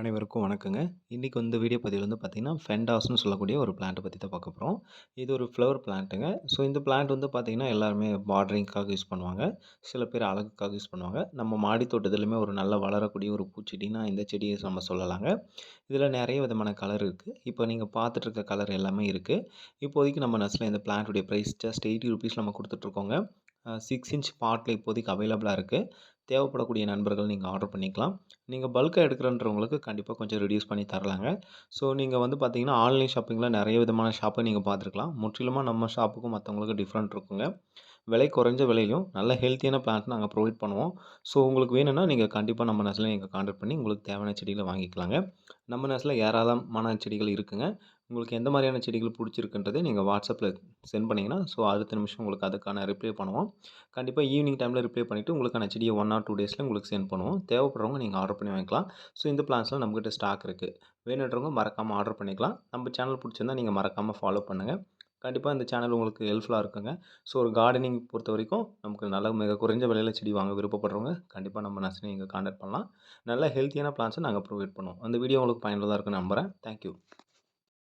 அனைவருக்கும் வணக்கங்க. இன்றைக்கி வந்து வீடியோ பதிவுல வந்து பார்த்திங்கன்னா ஃபெண்டாஸ்னு சொல்லக்கூடிய ஒரு பிளான்ட்டை பற்றி தான் பார்க்க போகிறோம் இது ஒரு ஃப்ளவர் பிளான்ட்டுங்க. ஸோ இந்த பிளான்ட் வந்து பார்த்திங்கன்னா எல்லாருமே பார்டரிங்க்காக யூஸ் பண்ணுவாங்க. சில பேர் அழகுக்காக யூஸ் பண்ணுவாங்க. நம்ம மாடி தோட்டத்துலையுமே ஒரு நல்ல வளரக்கூடிய ஒரு பூச்செடின்னா, இந்த செடியை நம்ம சொல்லலாங்க. இதில் நிறைய விதமான கலர் இருக்குது இப்போ நீங்கள் பார்த்துட்ருக்க கலர் எல்லாமே இருக்குது இப்போதைக்கு நம்ம நர்ஸில் இந்த பிளான்ட்டுடைய ப்ரைஸ் ஜஸ்ட் ₹80 நம்ம கொடுத்துட்ருக்கோங்க சிக்ஸ் இன்ச் பாட்டில் இப்போதைக்கு அவைலபிளாக இருக்குது தேவைப்படக்கூடிய நண்பர்கள் நீங்கள் ஆர்டர் பண்ணிக்கலாம். நீங்கள் பல்க்காக எடுக்கிறன்றவங்களுக்கு கண்டிப்பாக கொஞ்சம் ரிடியூஸ் பண்ணி தரலாங்க. ஸோ நீங்கள் வந்து பார்த்தீங்கன்னா, ஆன்லைன் ஷாப்பிங்கில் நிறைய விதமான ஷாப்பை நீங்கள் பார்த்துருக்கலாம். முற்றிலுமா நம்ம ஷாப்புக்கும் மற்றவங்களுக்கு டிஃப்ரெண்ட் இருக்குங்க. விலை குறைஞ்ச விலையிலும் நல்ல ஹெல்த்தியான பிளான்ட் நாங்கள் ப்ரொவைட் பண்ணுவோம். ஸோ உங்களுக்கு வேணும்னா, நீங்கள் கண்டிப்பாக நம்ம நர்சரில நீங்கள் கான்டாக்ட் பண்ணி உங்களுக்கு தேவையான செடிகளை வாங்கிக்கலாங்க. நம்ம நர்சரில ஏராளமான செடிகள் இருக்குங்க. உங்களுக்கு எந்த மாதிரியான செடிகள் பிடிச்சிருக்குன்றதே நீங்கள் வாட்ஸ்அப்பில் சென்ட் பண்ணிங்கன்னா ஸோ அடுத்த நிமிஷம் உங்களுக்கு அதுக்கான ரிப்ளை பண்ணுவோம். கண்டிப்பாக ஈவினிங் டைமில் ரிப்ளை பண்ணிவிட்டு உங்களுக்கான செடியை ஒன் ஆர் டூ டேஸில் உங்களுக்கு சென்ட் பண்ணுவோம். தேவைப்படுறவங்க நீங்கள் ஆர்டர் பண்ணி வாங்கிக்கலாம். ஸோ இந்த பிளான்ட்ஸ்லாம் நம்மகிட்ட ஸ்டாக் இருக்குது வேணுன்றவங்க மறக்காமல் ஆர்டர் பண்ணிக்கலாம். நம்ம சேனல் பிடிச்சிருந்தா நீங்கள் மறக்காமல் ஃபாலோ பண்ணுங்க. கண்டிப்பாக இந்த சேனல் உங்களுக்கு ஹெல்ப்ஃபுல்லாக இருக்குங்க. ஸோ ஒரு கார்டனிங் பொறுத்த வரைக்கும் நமக்கு நல்ல மிக குறைஞ்ச விலையில் செடி வாங்க விருப்பப்படுறவங்க, கண்டிப்பாக நம்ம நர்சரி நீங்கள் கான்டாக்ட் பண்ணலாம். நல்ல ஹெல்த்தியான பிளான்ஸை நாங்கள் ப்ரொவைட் பண்ணுவோம். அந்த வீடியோ உங்களுக்கு பயனுள்ளதாக இருக்குன்னு நம்புகிறேன் தேங்க் யூ.